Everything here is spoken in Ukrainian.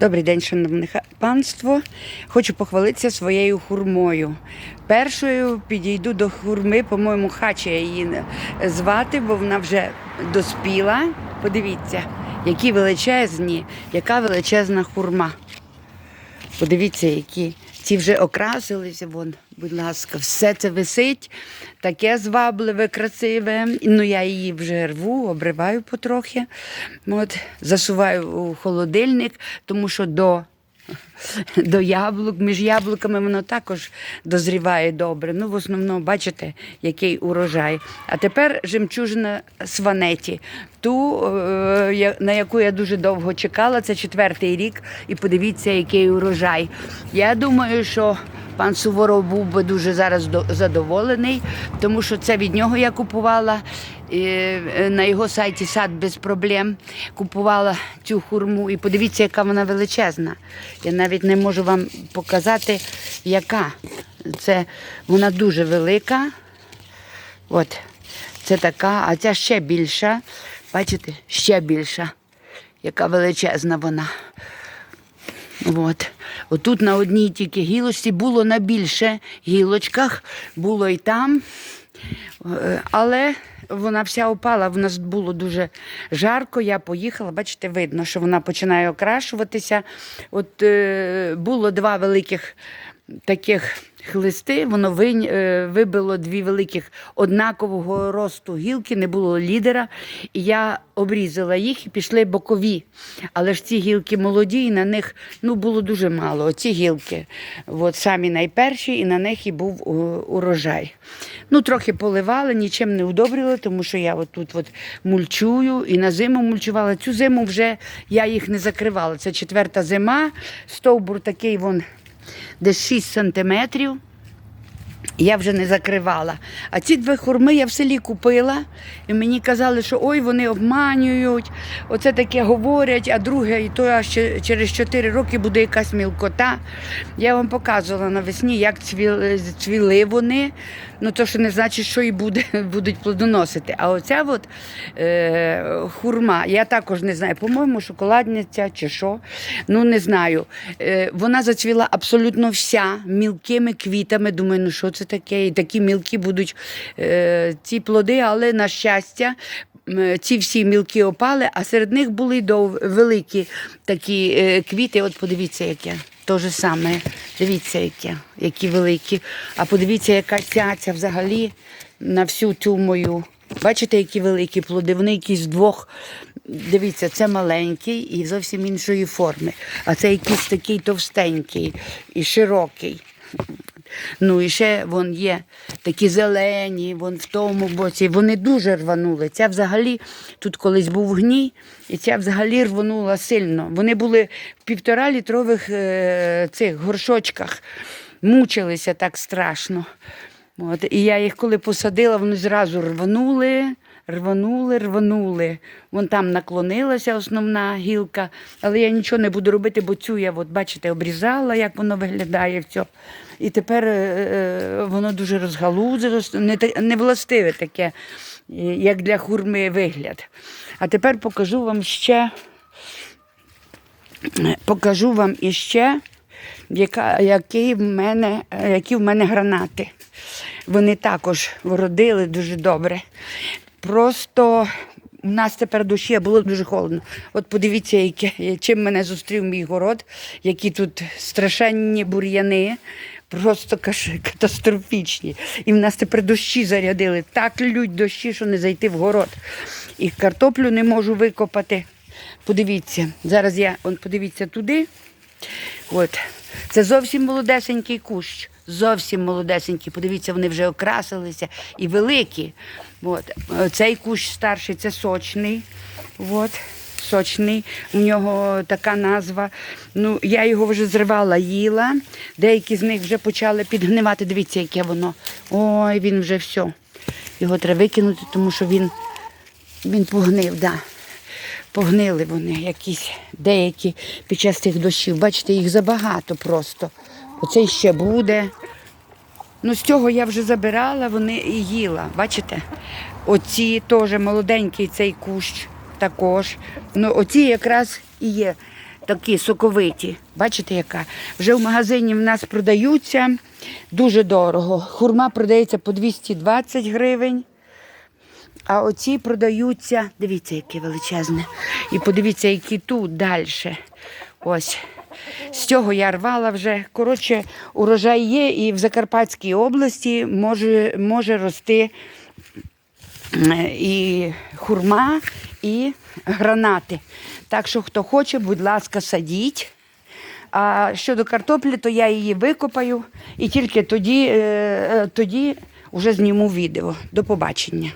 Добрий день, шановне панство. Хочу похвалитися своєю хурмою. Першою підійду до хурми, по-моєму, хача її звати, бо вона вже доспіла. Подивіться, які величезні, яка величезна хурма. Подивіться, які ці вже окрасилися. Вон, будь ласка, все це висить, таке звабливе, красиве. Ну, я її вже рву, обриваю потрохи. От, засуваю у холодильник, тому що до, до яблук, між яблуками воно також дозріває добре. Ну, в основному, бачите, який урожай. А тепер жемчужина сванеті. Ту, е, на яку я дуже довго чекала, це четвертий рік, і подивіться, який урожай. Я думаю, що пан Суворов був би дуже зараз задоволений, тому що це від нього я купувала. Е, на його сайті сад без проблем купувала цю хурму. І подивіться, яка вона величезна. Я навіть не можу вам показати, яка. Це вона дуже велика. От, це така, а ця ще більша. Бачите, ще більша. Яка величезна вона. От. Отут на одній тільки гілочці було на більше гілочках, було і там. Е, Але вона вся опала, в нас було дуже жарко. Я поїхала, бачите, видно, що вона починає окрашуватися. От е, було два великих таких хлисти, воно е, вибило дві великих однакового росту гілки, не було лідера. І я обрізала їх і пішли бокові. Але ж ці гілки молоді, і на них ну, було дуже мало. Оці гілки, от, самі найперші, і на них і був е, урожай. Ну, трохи поливали, нічим не удобрили, тому що я от тут от мульчую і на зиму мульчувала. Цю зиму вже я їх не закривала. Це четверта зима, стовбур такий вон десь 6 сантиметрів. Я вже не закривала. А ці дві хурми я в селі купила, і мені казали, що ой, вони обманюють, оце таке говорять, а друге, і то аж через 4 роки буде якась мілкота. Я вам показувала навесні, як цвіли, цвіли вони. Ну, то що не значить, що і буде, будуть плодоносити. А оця от, е, хурма, я також не знаю, по-моєму, шоколадниця чи що. Ну, не знаю. Е, вона зацвіла абсолютно вся мілкими квітами. Думаю, ну що це таке? І такі мілкі будуть е, ці плоди, але на щастя. Ці всі мілкі опали, а серед них були дов- великі такі е, квіти. От подивіться, яке. То же саме. Дивіться, яке, які великі. А подивіться, яка ця, ця взагалі на всю цю мою. Бачите, які великі плоди? Вони якісь двох. Дивіться, це маленький і зовсім іншої форми. А це якийсь такий товстенький і широкий. Ну і ще вон є такі зелені, вон в тому боці. Вони дуже рванули. Ця взагалі тут колись був гній, і ця взагалі рванула сильно. Вони були в півтора літрових е, цих горшочках, мучилися так страшно. От, і я їх коли посадила, вони зразу рванули. Рванули, рванули. Вон там наклонилася основна гілка, але я нічого не буду робити, бо цю я, от, бачите, обрізала, як воно виглядає. Все. І тепер е, е, воно дуже розгалузилось, не, властиве таке, як для хурми вигляд. А тепер покажу вам ще, покажу вам іще, яка, які, в мене, які в мене гранати. Вони також вродили дуже добре. Просто у нас тепер душі було дуже холодно. От подивіться, яке, чим мене зустрів мій город, які тут страшенні бур'яни. Просто катастрофічні. І в нас тепер дощі зарядили. Так лють дощі, що не зайти в город. І картоплю не можу викопати. Подивіться, зараз я он, подивіться туди. От. Це зовсім молодесенький кущ. Зовсім молодесенький. Подивіться, вони вже окрасилися і великі. От. Е, Цей кущ старший це сочний. От. Сочний, у нього така назва. Ну, я його вже зривала, їла. Деякі з них вже почали підгнивати. Дивіться, яке воно. Ой, він вже все. Його треба викинути, тому що він, він погнив. Да. Погнили вони якісь деякі під час тих дощів. Бачите, їх забагато просто. Оцей ще буде. Ну, з цього я вже забирала, вони і їла. Бачите? Оці теж молоденький цей кущ також. Ну, оці якраз і є такі соковиті. Бачите, яка? Вже в магазині в нас продаються дуже дорого. Хурма продається по 220 гривень. А оці продаються, дивіться, яке величезне. І подивіться, які тут далі. Ось. З цього я рвала вже. Коротше, урожай є, і в Закарпатській області може, може рости і хурма, і гранати. Так що, хто хоче, будь ласка, садіть. А щодо картоплі, то я її викопаю і тільки тоді, е, е, тоді вже зніму відео. До побачення.